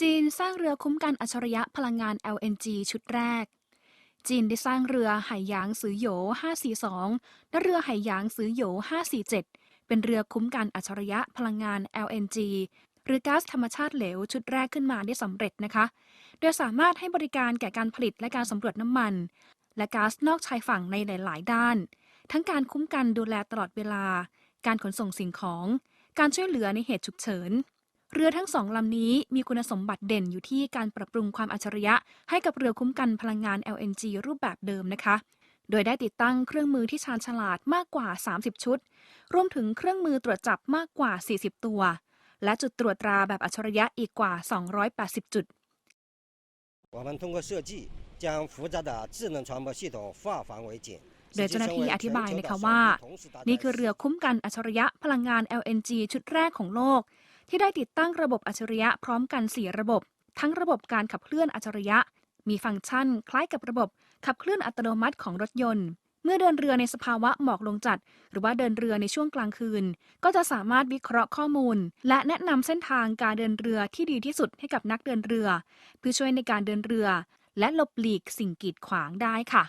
จีนสร้างเรือคุ้มกันอัจฉริยะพลังงาน LNG ชุดแรก จีนได้สร้างเรือไหหยางซือโหย542 และเรือไหหยางซือโหย547 เป็นเรือคุ้มกันอัจฉริยะพลังงาน LNG หรือก๊าซธรรมชาติเหลวชุดแรกขึ้นมาได้สำเร็จนะคะ โดยสามารถให้บริการแก่การผลิตและการสำรวจน้ำมัน และก๊าซนอกชายฝั่งในหลาย ๆ ด้าน ทั้งการคุ้มกันดูแลตลอดเวลา การขนส่งสิ่งของ การช่วยเหลือในเหตุฉุกเฉิน เรือทั้งสองลำนี้มีคุณสมบัติเด่นอยู่ที่การปรับปรุงความอัจฉริยะ ให้กับเรือคุ้มกันพลังงาน LNG รูปแบบเดิมนะคะ โดยได้ติดตั้งเครื่องมือที่ชาญฉลาดมากกว่า 30 ชุด รวมถึงเครื่องมือตรวจจับมากกว่า 40 ตัว และจุดตรวจตราแบบอัจฉริยะอีกกว่า 280 จุด 我们通过设计，将复杂的智能船舶系统化繁为简。 โดยเจ้าหน้าที่อธิบายนะคะว่า นี่คือเรือคุ้มกันอัจฉริยะพลังงาน LNG ชุดแรกของโลก ที่ได้ติดตั้งระบบอัจฉริยะพร้อมกัน 4 ระบบ ทั้งระบบการขับเคลื่อนอัจฉริยะ มีฟังก์ชัน คล้ายกับระบบขับเคลื่อนอัตโนมัติของรถยนต์ เมื่อเดินเรือในสภาวะหมอกลงจัด หรือว่าเดินเรือในช่วงกลางคืน ก็จะสามารถวิเคราะห์ข้อมูล และแนะนำเส้นทางการเดินเรือที่ดีที่สุดให้กับนักเดินเรือ เพื่อช่วยในการเดินเรือ และหลบหลีกสิ่งกีดขวางได้ค่ะ